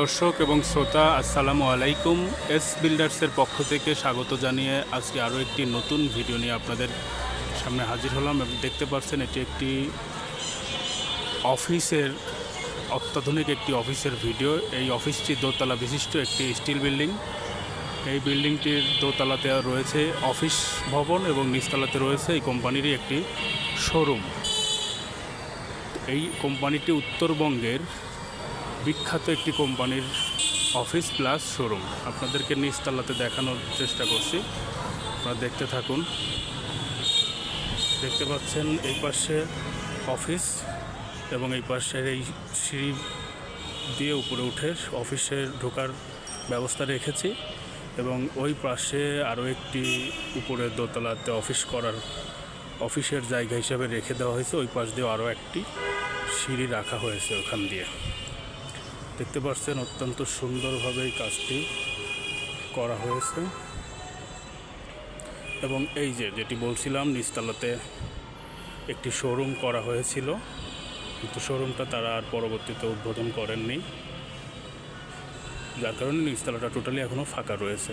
দর্শক এবং শ্রোতা, আসসালামু আলাইকুম। এস বিল্ডার্সের পক্ষ থেকে স্বাগত জানিয়ে আজকে আরও একটি নতুন ভিডিও নিয়ে আপনাদের সামনে হাজির হলাম এবং দেখতে পাচ্ছেন এটি একটি অফিসের, অত্যাধুনিক একটি অফিসের ভিডিও। এই অফিসটি দোতলা বিশিষ্ট একটি স্টিল বিল্ডিং। এই বিল্ডিংটির দোতলাতে রয়েছে অফিস ভবন এবং নিচতলাতে রয়েছে এই কোম্পানিরই একটি শোরুম। এই কোম্পানিটি উত্তরবঙ্গের বিখ্যাত একটি কোম্পানির অফিস প্লাস শোরুম। আপনাদেরকে নিচতলাতে দেখানোর চেষ্টা করছি। আপনারা দেখতে থাকুন। দেখতে পাচ্ছেন এই পাশে অফিস এবং এই পাশের এই সিঁড়ি দিয়ে উপরে উঠে অফিসে ঢোকার ব্যবস্থা রেখেছি এবং ওই পাশে আরও একটি উপরে দোতলাতে অফিস করার অফিসের জায়গা হিসেবে রেখে দেওয়া হয়েছে। ওই পাশ দিয়ে আরও একটি সিঁড়ি রাখা হয়েছে ওখান দিয়ে। দেখতে পাচ্ছেন অত্যন্ত সুন্দরভাবে এই কাজটি করা হয়েছে। এবং এই যে যেটি বলছিলাম, নিচতলাতে একটি শোরুম করা হয়েছিল। কিন্তু শোরুমটা তারা আর পরবর্তীতে উদ্বোধন করেননি। যার কারণে নিচতলাটা টোটালি এখনও ফাঁকা রয়েছে।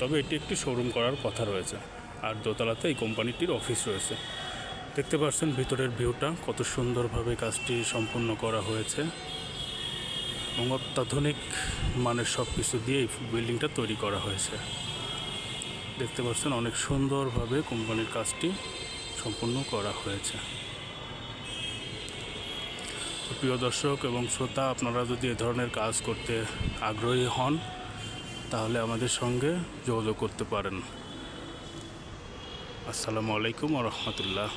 তবে এটি একটি শোরুম করার কথা রয়েছে। আর দোতলাতে এই কোম্পানিটির অফিস রয়েছে। দেখতে পাচ্ছেন ভিতরের ভিউটা, কত সুন্দরভাবে কাজটি সম্পূর্ণ করা হয়েছে। এবং অত্যাধুনিক মানের সব কিছু দিয়ে এই বিল্ডিংটা তৈরি করা হয়েছে। দেখতে পাচ্ছেন অনেক সুন্দরভাবে কোম্পানির কাজটি সম্পূর্ণ করা হয়েছে। প্রিয় দর্শক এবং শ্রোতা, আপনারা যদি এ ধরনের কাজ করতে আগ্রহী হন, তাহলে আমাদের সঙ্গে যোগাযোগ করতে পারেন। আসসালামু আলাইকুম রহমতুল্লাহ।